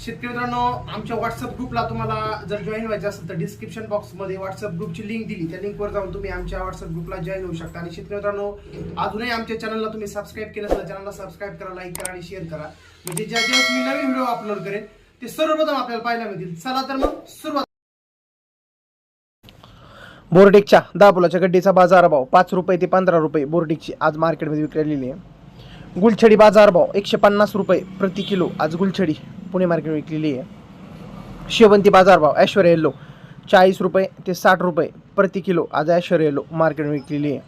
शेतकरी मित्रांनो आमच्या व्हॉट्सअप ग्रुपला तुम्हाला जर जॉईन व्हायचं असेल तर डिस्क्रिप्शन बॉक्समध्ये व्हॉट्सअप ग्रुपची लिंक दिली. त्या लिंकवर जाऊन तुम्ही आमच्या व्हॉट्सअप ग्रुपला जॉईन होऊ शकता. आणि शेतकरी मित्रांनो अजूनही आमच्या चॅनलला तुम्ही सबस्क्राईब केलं असेल चॅनलला सबस्क्राईब करा लाईक करा आणि शेअर करा. म्हणजे ज्या ज्या मी नवीन व्हिडिओ अपलोड करेन ते सर्वप्रथम आपल्याला पाहायला मिळतील. चला तर मग सुरुवात. बोर्डिकच्या दाबोलाच्या गड्डीचा बाजारभाव पाच रुपये ते पंधरा रुपये. बोर्डिकची आज मार्केटमध्ये विकलेली आहे. गुलछडी बाजारभाव एकशे पन्नास रुपये प्रति किलो. आज गुलछडी पुणे मार्केट विकलेली आहे. शेवंती बाजारभाव ऐश्वर्य येल्लो चाळीस रुपये ते साठ रुपये प्रति किलो आज ऐश्वर्य येल्लो मार्केट विकलेली आहे.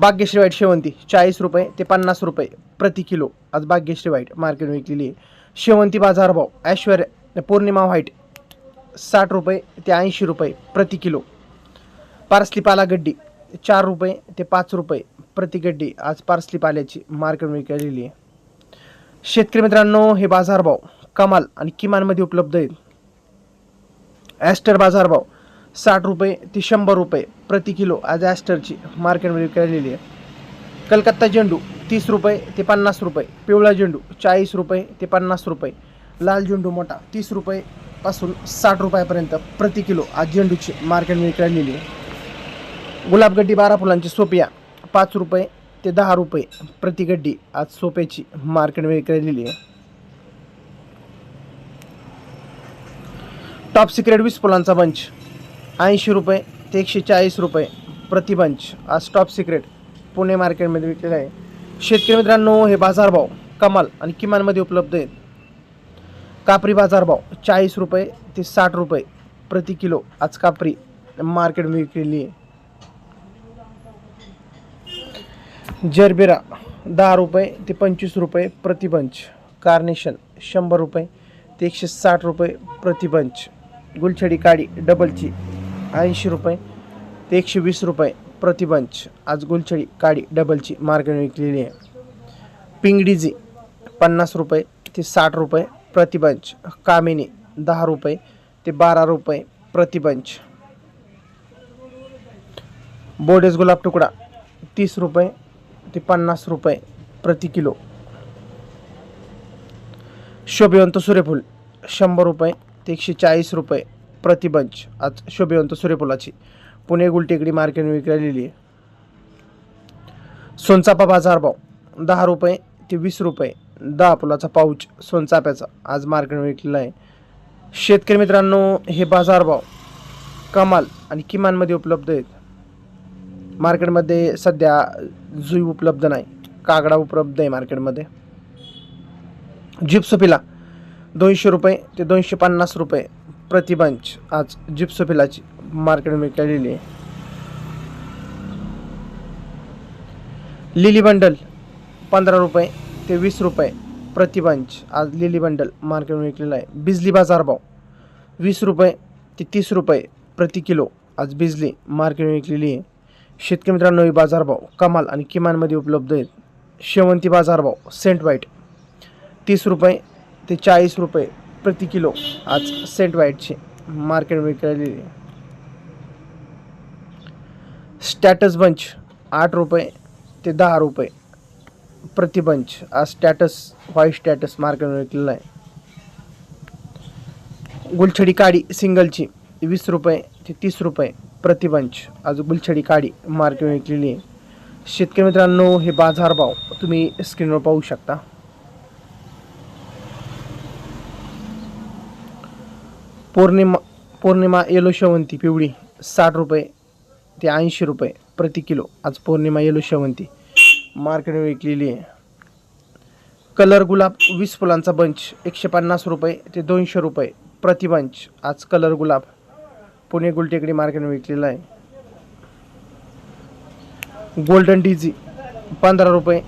भाग्यश्री वाईट शेवंती चाळीस रुपये ते पन्नास रुपये प्रति किलो आज भाग्यश्री वाईट मार्केट विकलेली आहे. शेवंती बाजारभाव ऐश्वर्य पौर्णिमा व्हाईट साठ रुपये ते ऐंशी रुपये प्रति किलो. पार्सली पाला गड्डी चार रुपये ते पाच रुपये प्रति गड्डी आज पार्सली पाल्याची मार्केट विकलेली आहे. शेतकरी मित्रांनो हे बाजारभाव कमाल आणि किमानमध्ये उपलब्ध आहेत. ॲस्टर बाजारभाव साठ रुपये ते शंभर रुपये प्रति किलो आज ॲस्टरची मार्केटमध्ये विकलेली आहे. कलकत्ता झेंडू तीस रुपये ते पन्नास रुपये पिवळा झेंडू चाळीस रुपये ते पन्नास रुपये लाल झेंडू मोठा तीस रुपयेपासून साठ रुपयापर्यंत प्रति किलो आज झेंडूची मार्केटमध्ये विकलेली आहे. गुलाबगड्डी बारा फुलांची सोपिया पाच रुपये ते दहा रुपये प्रति गड्डी आज सोप्याची मार्केटमध्ये विक्री आहे. टॉप सिक्रेट वीस फुलांचा बंच. ऐंशी रुपये ते एकशे चाळीस रुपये प्रति बंच. आज टॉप सिक्रेट पुणे मार्केटमध्ये विकलेला आहे. शेतकरी मित्रांनो हे बाजारभाव कमाल आणि किमानमध्ये उपलब्ध आहेत. कापरी बाजारभाव चाळीस रुपये ते साठ रुपये प्रति किलो आज कापरी मार्केटमध्ये विकलेली आहे. जरबेरा दहा रुपये ते पंचवीस रुपये प्रतिबंच. कार्नेशन शंभर रुपये ते एकशे साठ रुपये प्रतिबंच. गुलछडी काडी डबलची ऐंशी रुपये ते एकशे वीस रुपये प्रतिबंच. आज गुलछडी काडी डबलची मार्केट विकलेली आहे. पिंगडीजी पन्नास रुपये ते साठ रुपये प्रतिबंच. कामिनी दहा रुपये ते बारा रुपये प्रतिबंच. बोडेस गुलाब तुकडा तीस रुपये ते पन्नास रुपये प्रति किलो. शोभिवंत सूर्यफूल शंभर रुपये ते एकशे चाळीस रुपये प्रतिबंच आज शोभिवंत सूर्यफुलाची पुणे गुलटेकडी मार्केट विकलेली आहे. सोनचापा बाजारभाव दहा रुपये ते वीस रुपये. दहा फुलाचा पाऊच सोनचाप्याचा. आज मार्केट विकलेला आहे. शेतकरी मित्रांनो हे बाजारभाव कमाल आणि किमानमध्ये उपलब्ध आहेत. मार्केटमध्ये सध्या जुई उपलब्ध नाही कागडा उपलब्ध आहे मार्केटमध्ये. जिप्सोफिला दोनशे रुपये ते दोनशे पन्नास रुपये प्रतिबंच आज जिप्सोफिलाची मार्केटमध्ये विकलेली आहे. लिली बंडल पंधरा रुपये ते वीस रुपये प्रतिबंच आज लिली बंडल मार्केटमध्ये विकलेला आहे. बिजली बाजारभाव वीस रुपये ते तीस रुपये प्रति किलो आज बिजली मार्केटमध्ये विकलेली आहे. शेतकरी मित्रांनो हे बाजारभाव कमाल आणि किमानमध्ये उपलब्ध आहेत. शेवंती बाजारभाव सेंट वाईट तीस रुपये ते चाळीस रुपये प्रति किलो आज सेंट वाईटचे मार्केट विकलेले आहे. स्टॅटस बंच आठ रुपये ते दहा रुपये प्रति बंच आज स्टॅटस व्हाईट स्टॅटस मार्केट विकलेला आहे. गुलछडी काडी सिंगलची वीस रुपये ते तीस रुपये प्रतिवंश आज गुलछडी काडी मार्केट विकलेली आहे. शेतकरी मित्रांनो हे बाजारभाव तुम्ही स्क्रीनवर पाहू शकता. पौर्णिमा पौर्णिमा येलो शेवंती पिवळी साठ रुपये ते ऐंशी रुपये प्रति किलो. आज पौर्णिमा येलो शेवंती मार्केट विकलेली आहे. कलर गुलाब वीस फुलांचा बंच एकशे पन्नास रुपये ते दोनशे रुपये प्रतिबंच आज कलर गुलाब पुणे गुलटेकडी मार्केट विकलेला आहे. गोल्डन डीजी पंधरा रुपये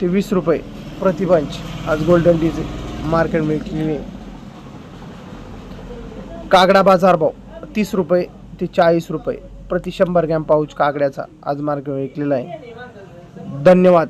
ते वीस रुपये प्रतिबंच आज गोल्डन डीजी मार्केट विकलेली आहे. कागडा बाजारभाव तीस रुपये ते चाळीस रुपये. प्रति शंभर ग्रॅम पाऊच कागड्याचा आज मार्केट विकलेला आहे. धन्यवाद.